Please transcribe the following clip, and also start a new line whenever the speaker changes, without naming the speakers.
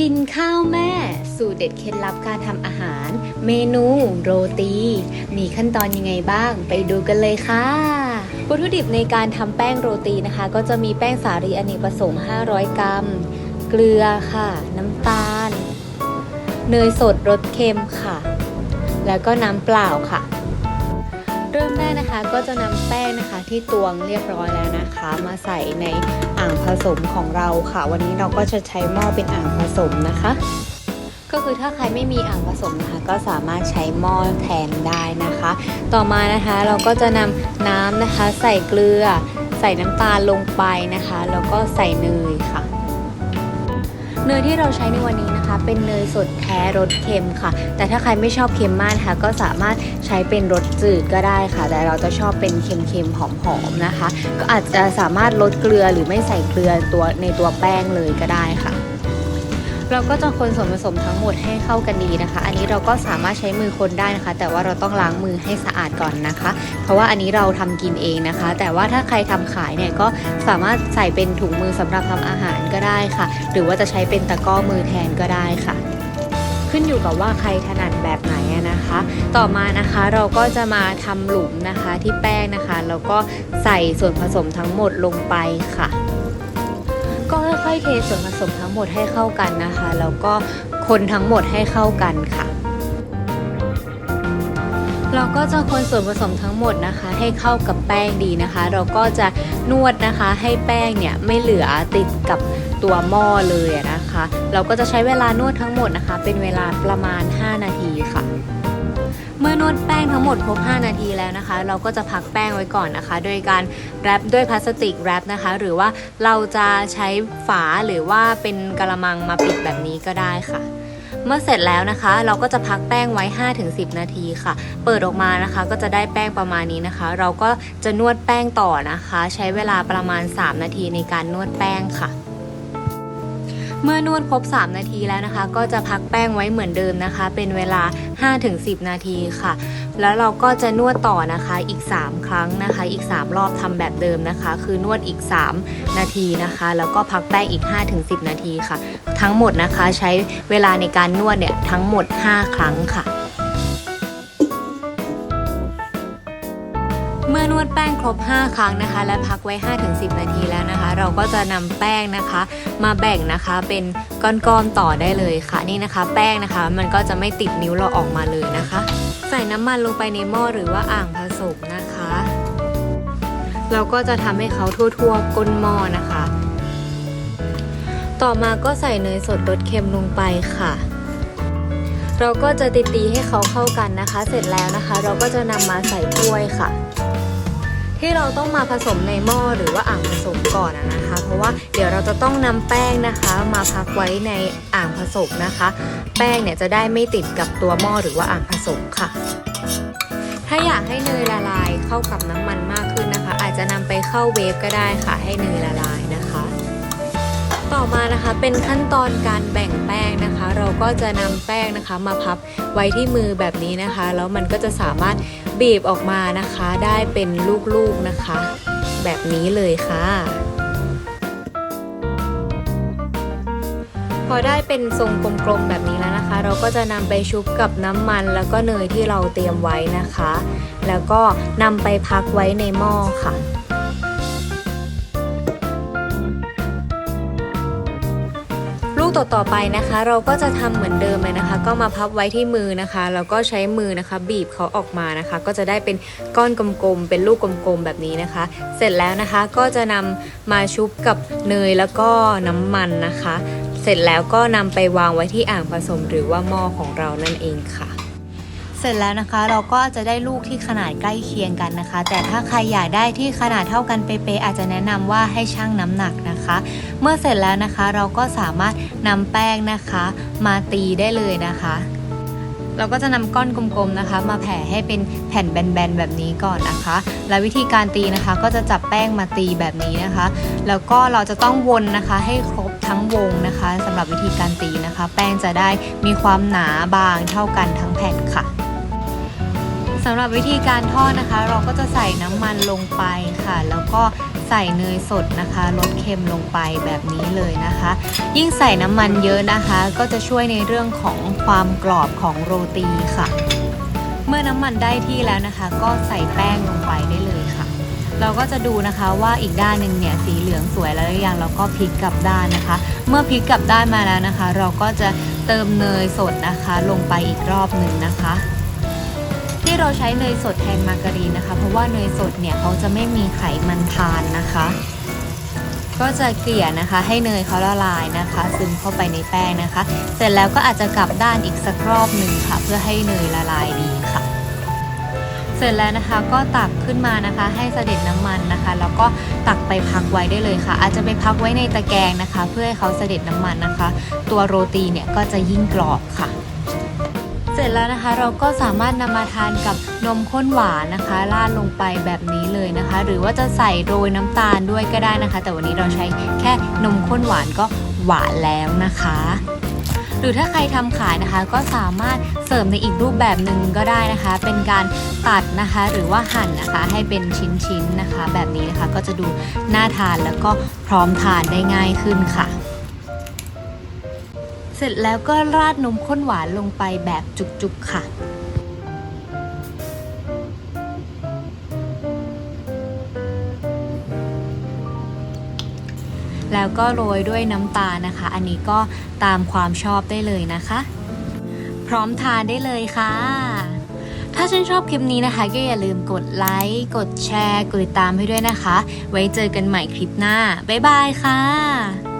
กินข้าวแม่ สูตรเด็ดเคล็ดลับการทำอาหาร เมนู โรตี มีขั้นตอนยังไงบ้าง ไปดูกันเลยค่ะ วัตถุดิบในการทำแป้งโรตีนะคะ ก็จะมีแป้งสาลีอเนกประสงค์ 500 กรัม เกลือค่ะ น้ำตาล เนยสดรสเค็มค่ะ แล้วก็น้ำเปล่าค่ะ เริ่มแรกนะคะก็จะนำแป้งนะคะที่ตวงเรียบร้อยแล้วนะคะ มาใส่ในอ่างผสมของเราค่ะ วันนี้เราก็จะใช้หม้อเป็นอ่างผสมนะคะ ก็คือถ้าใครไม่มีอ่างผสมนะคะ ก็สามารถใช้หม้อแทนได้นะคะ ต่อมานะคะเราก็จะนำน้ำนะคะ ใส่เกลือ ใส่น้ำตาลลงไปนะคะแล้วก็ใส่เนยค่ะ เนยที่เราใช้ในวันนี้นะคะ เป็นเนยสดแท้รสเค็มค่ะ แต่ถ้าใครไม่ชอบเค็มมากนะคะก็สามารถใช้เป็นรสจืดก็ได้ค่ะ แต่เราจะชอบเป็นเค็มๆหอมๆนะคะ ก็อาจจะสามารถลดเกลือหรือไม่ใส่เกลือตัวในตัวแป้งเลยก็ได้ค่ะ เราก็จะคนส่วนผสมทั้งหมดให้เข้ากันดีนะคะ อันนี้เราก็สามารถใช้มือคนได้นะคะ แต่ว่าเราต้องล้างมือให้สะอาดก่อนนะคะ เพราะว่าอันนี้เราทำกินเองนะคะ แต่ว่าถ้าใครทำขายเนี่ยก็สามารถใส่เป็นถุงมือสำหรับทำอาหารก็ได้ค่ะ หรือว่าจะใช้เป็นตะกร้อมือแทนก็ได้ค่ะขึ้นอยู่กับว่าใครถนัดแบบไหนนะคะ ต่อมานะคะเราก็จะมาทำหลุมนะคะที่แป้งนะคะ แล้วก็ใส่ส่วนผสมทั้งหมดลงไปค่ะ ก็ค่อยๆเทส่วนผสมทั้งหมดให้เข้ากันนะคะ แล้วก็คนทั้งหมดให้เข้ากันค่ะ เราก็จะคนส่วนผสมทั้งหมดนะคะ ให้เข้ากับแป้งดีนะคะ เราก็จะนวดนะคะให้แป้งเนี่ยไม่เหลือติดกับตัวหม้อเลยนะคะ เราก็จะใช้เวลานวดทั้งหมดนะคะ เป็นเวลาประมาณ 5 นาทีค่ะ มื่อนวดแป้งทั้งหมดครบ 5 นาทีแล้วนะคะ เราก็จะพักแป้งไว้ก่อนนะคะ โดยการแรปด้วยพลาสติกแรปนะคะ หรือว่าเราจะใช้ฝาหรือว่าเป็นกระมังมาปิดแบบนี้ก็ได้ค่ะ เมื่อเสร็จแล้วนะคะ เราก็จะพักแป้งไว้ 5-10 นาทีค่ะ เปิดออกมานะคะก็จะได้แป้งประมาณนี้นะคะ เราก็จะนวดแป้งต่อนะคะ ใช้เวลาประมาณ 3 นาทีในการนวดแป้งค่ะ เมื่อนวดครบ 3 นาทีแล้วนะคะ ก็จะพักแป้งไว้เหมือนเดิมนะคะ เป็นเวลา 5-10 นาทีค่ะ แล้วเราก็จะนวดต่อนะคะอีก 3 ครั้งนะคะ อีก 3 รอบทำแบบเดิมนะคะ คือนวดอีก 3 นาทีนะคะ แล้วก็พักแป้งอีก 5-10 นาทีค่ะ ทั้งหมดนะคะใช้เวลาในการนวดเนี่ยทั้งหมด 5 ครั้งค่ะ วดแป้งครบ 5 ครั้งนะคะ และพักไว้ 5-10 นาทีแล้วนะคะ เราก็จะนำแป้งนะคะ มาแบ่งนะคะเป็นก้อนๆต่อได้เลยค่ะนี่นะคะ แป้งนะคะ มันก็จะไม่ติดนิ้วเราออกมาเลยนะคะ ใส่น้ำมันลงไปในหม้อหรือว่าอ่างผสมนะคะ เราก็จะทำให้เขาทั่วๆก้นหม้อนะคะ ต่อมาก็ใส่เนยสดรสเค็มลงไปค่ะเราก็จะตีตีๆให้เขาเข้ากันนะคะ เสร็จแล้วนะคะ เราก็จะนำมาใส่ถ้วยค่ะ ที่เราต้องมาผสมในหม้อหรือว่าอ่างผสมก่อนนะคะ เพราะว่าเดี๋ยวเราจะต้องนำแป้งนะคะ มาพักไว้ในอ่างผสมนะคะ แป้งเนี่ยจะได้ไม่ติดกับตัวหม้อหรือว่าอ่างผสมค่ะ ถ้าอยากให้เนยละลายเข้ากับน้ำมันมากขึ้นนะคะ อาจจะนำไปเข้าเวฟก็ได้ค่ะให้เนยละลาย ต่อมานะคะเป็นขั้นตอนการแบ่งแป้งนะคะ เราก็จะนำแป้งนะคะ มาพับไว้ที่มือแบบนี้นะคะ แล้วมันก็จะสามารถบีบออกมานะคะ ได้เป็นลูกๆนะคะ แบบนี้เลยค่ะ พอได้เป็นทรงกลมๆแบบนี้แล้วนะคะ เราก็จะนำไปชุบกับน้ำมันแล้วก็เนยที่เราเตรียมไว้นะคะ แล้วก็นำไปพักไว้ในหม้อค่ะ ต่อๆไปนะคะ เราก็จะทำเหมือนเดิมเลยนะคะ ก็มาพับไว้ที่มือนะคะแล้วก็ใช้มือนะคะ บีบเขาออกมานะคะ ก็จะได้เป็นก้อนกลมๆเป็นลูกกลมๆแบบนี้นะคะ เสร็จแล้วนะคะก็จะนำมาชุบกับเนยแล้วก็น้ำมันนะคะ เสร็จแล้วก็นำไปวางไว้ที่อ่างผสมหรือว่าหม้อของเรานั่นเองค่ะ ร็จแล้วนะคะ เราก็จะได้ลูกที่ขนาดใกล้เคียงกันนะคะ แต่ถ้าใครอยากได้ที่ขนาดเท่ากันเป๊ะๆอาจจะแนะนำว่าให้ชั่งน้ำหนักนะคะ เมื่อเสร็จแล้วนะคะเราก็สามารถนำแป้งนะคะ มาตีได้เลยนะคะ เราก็จะนำก้อนกลมๆนะคะ มาแผ่ให้เป็นแผ่นแบนๆแบบนี้ก่อนนะคะ และวิธีการตีนะคะก็จะจับแป้งมาตีแบบนี้นะคะ แล้วก็เราจะต้องวนนะคะให้ครบทั้งวงนะคะสำหรับวิธีการตีนะคะ แป้งจะได้มีความหนาบางเท่ากันทั้งแผ่นค่ะ สำหรับวิธีการทอดนะคะ เราก็จะใส่น้ำมันลงไปค่ะ แล้วก็ใส่เนยสดนะคะลดเค็มลงไปแบบนี้เลยนะคะ ยิ่งใส่น้ำมันเยอะนะคะ ก็จะช่วยในเรื่องของความกรอบของโรตีค่ะ เมื่อน้ำมันได้ที่แล้วนะคะ ก็ใส่แป้งลงไปได้เลยค่ะ เราก็จะดูนะคะว่าอีกด้านหนึ่งเนี่ยสีเหลืองสวยแล้วหรือยังเราก็พลิกกลับด้านนะคะ เมื่อพลิกกลับด้านมาแล้วนะคะ เราก็จะเติมเนยสดนะคะ ลงไปอีกรอบหนึ่งนะคะ ที่เราใช้เนยสดแทนมาการีนนะคะ เพราะว่าเนยสดเนี่ยเขาจะไม่มีไขมันทานนะคะ ก็จะเกลี่ยนะคะ ให้เนยเขาละลายนะคะ ซึมเข้าไปในแป้งนะคะ เสร็จแล้วก็อาจจะกลับด้านอีกสักรอบหนึ่งค่ะ เพื่อให้เนยละลายดีค่ะ เสร็จแล้วนะคะก็ตักขึ้นมานะคะ ให้เสด็จน้ำมันนะคะ แล้วก็ตักไปพักไว้ได้เลยค่ะ อาจจะไปพักไว้ในตะแกรงนะคะ เพื่อให้เขาเสด็จน้ำมันนะคะ ตัวโรตีเนี่ยก็จะยิ่งกรอบค่ะ ร็จแล้วนะคะ เราก็สามารถนำมาทานกับนมข้นหวานนะคะราดลงไปแบบนี้เลยนะคะ หรือว่าจะใส่โรยน้ำตาลด้วยก็ได้นะคะ แต่วันนี้เราใช้แค่นมข้นหวานก็หวานแล้วนะคะ หรือถ้าใครทำขายนะคะ ก็สามารถเสริมในอีกรูปแบบหนึ่งก็ได้นะคะ เป็นการตัดนะคะ หรือว่าหั่นนะคะให้เป็นชิ้นๆนะคะ แบบนี้นะคะก็จะดูน่าทานแล้วก็พร้อมทานได้ง่ายขึ้นค่ะ เสร็จแล้วก็ราดนมข้นหวานลงไปแบบจุกๆค่ะแล้วก็โรยด้วยน้ำตาลนะคะ อันนี้ก็ตามความชอบได้เลยนะคะ พร้อมทานได้เลยค่ะ ถ้าชื่นชอบคลิปนี้นะคะ ก็อย่าลืมกดไลค์ กดแชร์ กดติดตามให้ด้วยนะคะ ไว้เจอกันใหม่คลิปหน้า บ๊ายบายค่ะ